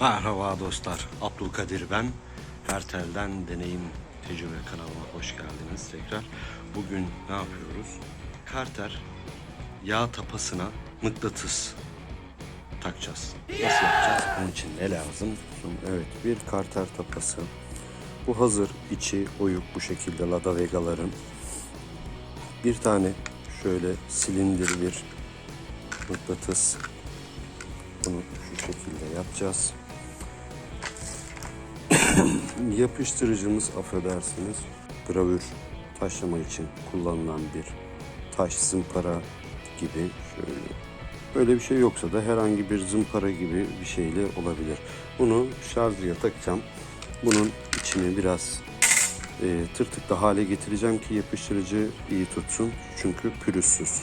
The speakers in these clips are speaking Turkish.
Merhaba dostlar. Abdülkadir ben. Hertel'den Deneyim Tecrübe kanalıma hoş geldiniz tekrar. Bugün ne yapıyoruz? Karter yağ tapasına mıknatıs takacağız. Nasıl yapacağız? Bunun için ne lazım? Evet bir karter tapası. Bu hazır içi oyuk bu şekilde Lada Vega'ların. Bir tane şöyle silindir bir mıknatıs. Bunu şu şekilde yapacağız. Yapıştırıcımız affedersiniz gravür taşlama için kullanılan bir taş zımpara gibi şöyle. Böyle bir şey yoksa da herhangi bir zımpara gibi bir şeyle olabilir. Bunu şarjıya takacağım. Bunun içini biraz e, tırtıklı hale getireceğim ki yapıştırıcı iyi tutsun. Çünkü pürüzsüz.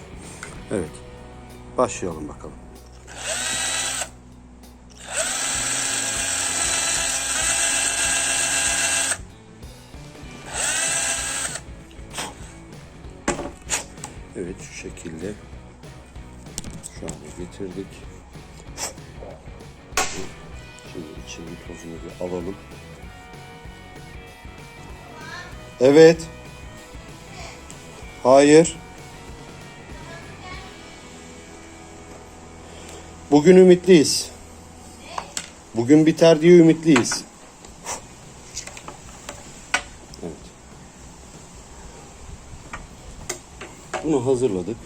Evet. Başlayalım bakalım. Evet şu şekilde şu hale getirdik. Şimdi içinin tozunu bir alalım. Evet. Hayır. Bugün ümitliyiz. Bugün biter diye ümitliyiz. Evet. Bunu hazırladık.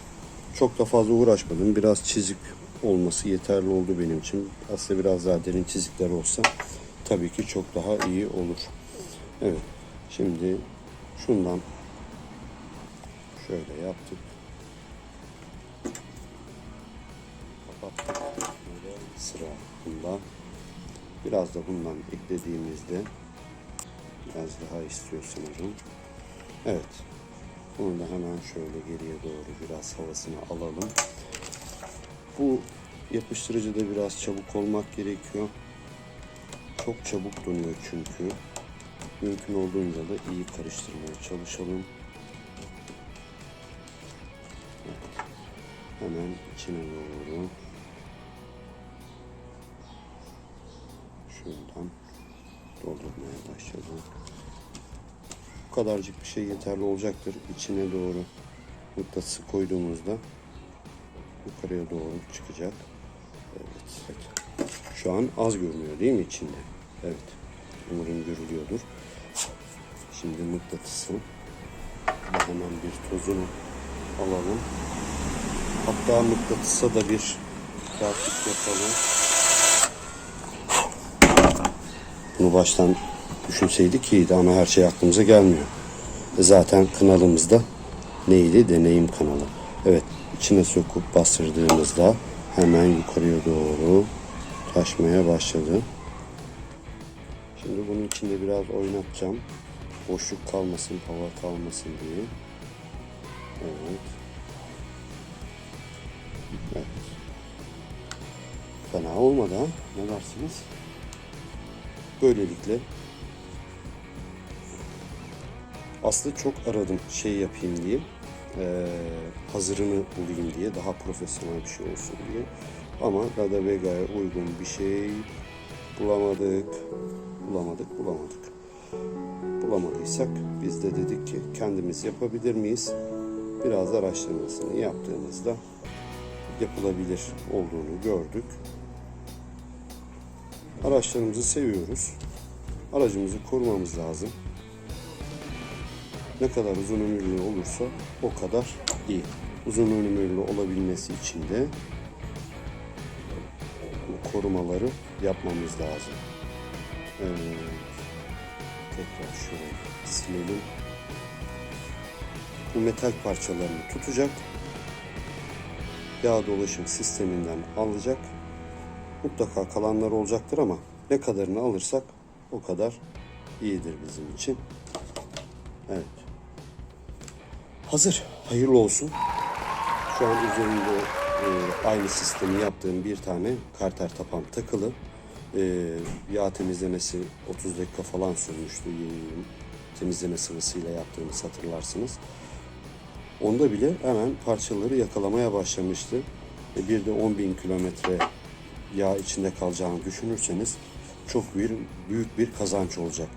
Çok da fazla uğraşmadım. Biraz çizik olması yeterli oldu benim için. Aslında biraz daha derin çizikler olsa tabii ki çok daha iyi olur. Evet. Şimdi şundan şöyle yaptık. Sıra bunda. Biraz da bundan eklediğimizde biraz daha istiyor sanırım. Evet. Bunu da hemen şöyle geriye doğru biraz havasını alalım. Bu yapıştırıcıda biraz çabuk olmak gerekiyor. Çok çabuk dönüyor çünkü. Mümkün olduğunca da iyi karıştırmaya çalışalım. Hemen içine doğru. Şuradan doldurmaya başladım. Kadarcık bir şey yeterli olacaktır. İçine doğru mıknatısı koyduğumuzda yukarıya doğru çıkacak. Evet, evet. Şu an az görünüyor değil mi içinde? Evet. Umarım görülüyordur. Şimdi mıknatısı hemen bir tozunu alalım. Hatta mıknatısa da bir takip yapalım. Bunu baştan düşünseydik iyiydi ama her şey aklımıza gelmiyor. E Zaten kanalımızda neydi? Deneyim kanalı. Evet içine sokup bastırdığımızda hemen yukarıya doğru taşmaya başladı. Şimdi bunun içinde biraz oynatacağım. Boşluk kalmasın, hava kalmasın diye. Evet. Evet. Fena olmadı ha. Ne dersiniz? Böylelikle aslında çok aradım şey yapayım diye. Eee, hazırını bulayım diye. Daha profesyonel bir şey olsun diye. Ama Lada Vega'ya uygun bir şey bulamadık. Bulamadık, bulamadık. Bulamadıysak biz de dedik ki kendimiz yapabilir miyiz? Biraz araştırmasını yaptığımızda yapılabilir olduğunu gördük. Araçlarımızı seviyoruz. Aracımızı korumamız lazım. Ne kadar uzun ömürlü olursa o kadar iyi. Uzun ömürlü olabilmesi için de bu korumaları yapmamız lazım. Evet. Tekrar şurayı silelim. Bu metal parçalarını tutacak. Yağ dolaşım sisteminden alacak. Mutlaka kalanlar olacaktır ama ne kadarını alırsak o kadar iyidir bizim için. Evet. Hazır. Hayırlı olsun. Şu an üzerinde e, aynı sistemi yaptığım bir tane karter tapam takılı. E, yağ temizlemesi 30 dakika falan sürmüştü. E, temizleme sıvısıyla yaptığımız hatırlarsınız. Onda bile hemen parçaları yakalamaya başlamıştı. E, bir de 10.000 kilometre yağ içinde kalacağını düşünürseniz çok bir, büyük bir kazanç olacak.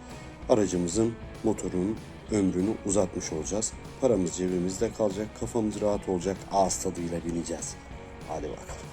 Aracımızın motorunun ömrünü uzatmış olacağız. Paramız cebimizde kalacak, kafamız rahat olacak, ağız tadıyla bineceğiz. Hadi bakalım.